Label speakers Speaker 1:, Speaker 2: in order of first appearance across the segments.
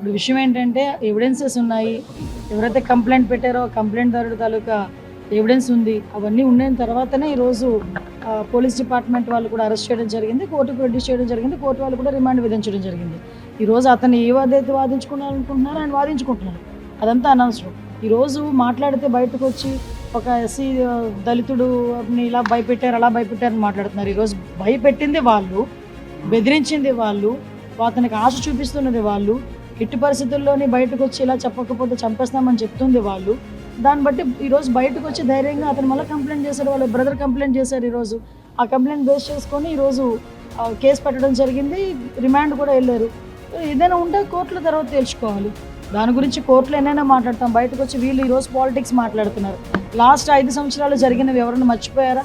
Speaker 1: ఇప్పుడు విషయం ఏంటంటే ఎవిడెన్సెస్ ఉన్నాయి. ఎవరైతే కంప్లైంట్ పెట్టారో కంప్లైంట్ దారుడు తాలూకా ఎవిడెన్స్ ఉంది. అవన్నీ ఉన్న తర్వాతనే ఈరోజు పోలీస్ డిపార్ట్మెంట్ వాళ్ళు కూడా అరెస్ట్ చేయడం జరిగింది. కోర్టు ప్రొడ్యూస్ చేయడం జరిగింది. కోర్టు వాళ్ళు కూడా రిమాండ్ విధించడం జరిగింది. ఈరోజు అతను ఏ వాదైతే వాదించుకోవాలనుకుంటున్నారో ఆయన వాదించుకుంటున్నారు. అదంతా అనవసరం. ఈరోజు మాట్లాడితే బయటకు వచ్చి ఒక ఎస్సీ దళితుడు ఇలా భయపెట్టారు అలా భయపెట్టారని మాట్లాడుతున్నారు. ఈరోజు భయపెట్టింది వాళ్ళు బెదిరించింది వాళ్ళు అతనికి ఆశ చూపిస్తున్నది వాళ్ళు. ఎట్టి పరిస్థితుల్లోని బయటకు వచ్చి ఇలా చెప్పకపోతే చంపేస్తామని చెప్తుంది వాళ్ళు. దాన్ని బట్టి ఈరోజు బయటకు వచ్చి ధైర్యంగా అతను మళ్ళీ కంప్లైంట్ చేశాడు వాళ్ళ బ్రదర్ కంప్లైంట్ చేశారు ఈరోజు ఆ కంప్లైంట్ బేస్ చేసుకొని ఈరోజు కేసు పెట్టడం జరిగింది రిమాండ్ కూడా వెళ్ళారు. ఏదైనా ఉంటే కోర్టుల తర్వాత తెలుసుకోవాలి. దాని గురించి కోర్టులో ఎన్నైనా మాట్లాడతాం. బయటకు వచ్చి వీళ్ళు ఈరోజు పాలిటిక్స్ మాట్లాడుతున్నారు. లాస్ట్ ఐదు సంవత్సరాలు జరిగినవి ఎవరైనా మర్చిపోయారా?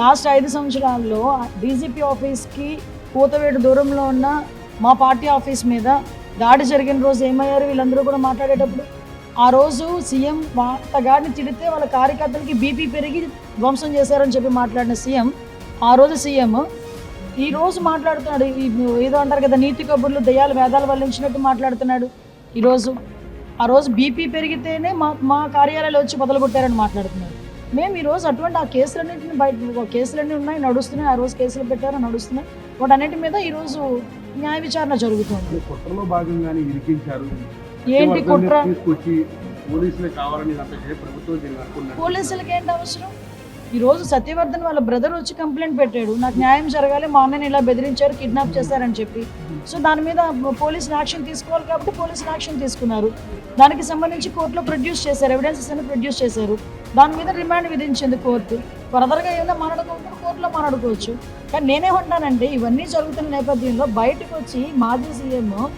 Speaker 1: లాస్ట్ ఐదు సంవత్సరాల్లో డీజీపీ ఆఫీస్కి పూతవేటు దూరంలో ఉన్న మా పార్టీ ఆఫీస్ మీద దాడి జరిగిన రోజు ఏమయ్యారు? వీళ్ళందరూ కూడా మాట్లాడేటప్పుడు ఆ రోజు సీఎం వార్తగాడిని తిడితే వాళ్ళ కార్యకర్తలకి బీపీ పెరిగి ధ్వంసం చేశారని చెప్పి మాట్లాడిన సీఎం ఆ రోజు సీఎం ఈ రోజు మాట్లాడుతున్నాడు. ఈ ఏదో అంటారు కదా నీతి కబుర్లు దయ్యాలు వేదాలు వల్లించినట్టు మాట్లాడుతున్నాడు ఈరోజు ఆ రోజు బీపీ పెరిగితేనే మా మా కార్యాలయాలు వచ్చి మొదలుకొట్టారని మాట్లాడుతున్నారు మేము ఈరోజు అటువంటి ఆ కేసులన్నింటిని బయట కేసులన్నీ ఉన్నాయి నడుస్తున్నాయి. ఆ రోజు కేసులు పెట్టారు నడుస్తున్నాయి. వాటన్నిటి మీద ఈరోజు న్యాయ విచారణ జరుగుతుంది.
Speaker 2: కుట్రలో భాగంగానే ఇరికించారు.
Speaker 1: ఏంటి కుట్ర?
Speaker 2: తీసుకొచ్చి పోలీసులే కావాలని ప్రభుత్వం
Speaker 1: పోలీసులకి ఏంటి అవసరం? ఈ రోజు సత్యవర్ధన్ వాళ్ళ బ్రదర్ వచ్చి కంప్లైంట్ పెట్టాడు. నాకు న్యాయం జరగాలి మా అన్నని ఇలా బెదిరించారు కిడ్నాప్ చేశారని చెప్పి. సో దాని మీద పోలీసులు యాక్షన్ తీసుకోవాలి కాబట్టి పోలీసులు యాక్షన్ తీసుకున్నారు. దానికి సంబంధించి కోర్టులో ప్రొడ్యూస్ చేశారు ఎవిడెన్సెస్ అన్ని ప్రొడ్యూస్ చేశారు. దాని మీద రిమాండ్ విధించింది కోర్టు. ఫర్దర్గా ఏమైనా మాట్లాడుకుంటే కోర్టులో మాట్లాడుకోవచ్చు. కానీ నేనేమంటానంటే ఇవన్నీ జరుగుతున్న నేపథ్యంలో బయటకు వచ్చి మాజీ సీఎం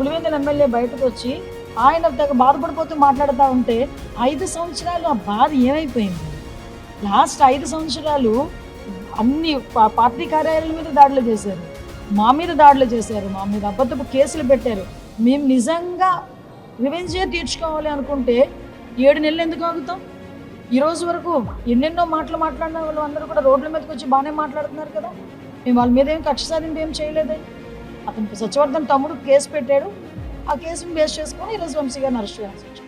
Speaker 1: పులివెందుల ఎమ్మెల్యే బయటకు వచ్చి ఆయన తెగ బాధపడిపోతూ మాట్లాడుతూ ఉంటే ఐదు సంవత్సరాలు ఆ బాధ ఏమైపోయింది? లాస్ట్ ఐదు సంవత్సరాలు అన్ని పా- పార్టీ కార్యాలయాల మీద దాడులు చేశారు. మా మీద దాడులు చేశారు. మా మీద అబద్ధపు కేసులు పెట్టారు. మేము నిజంగా రివెంజే తీర్చుకోవాలి అనుకుంటే ఏడు నెలలు ఎందుకు ఆగుతాం? ఈ రోజు వరకు ఎన్నెన్నో మాటలు మాట్లాడిన వాళ్ళు అందరూ కూడా రోడ్ల మీదకి వచ్చి బాగానే మాట్లాడుతున్నారు కదా. మేము వాళ్ళ మీద ఏం కక్ష సాధింపు ఏం చేయలేదే. అతను సత్యవర్ధన్ తమ్ముడు కేసు పెట్టాడు. ఆ కేసుని బేస్ చేసుకొని ఈరోజు వంశీ గారిని అరెస్ట్ చేయాల్సి వచ్చింది.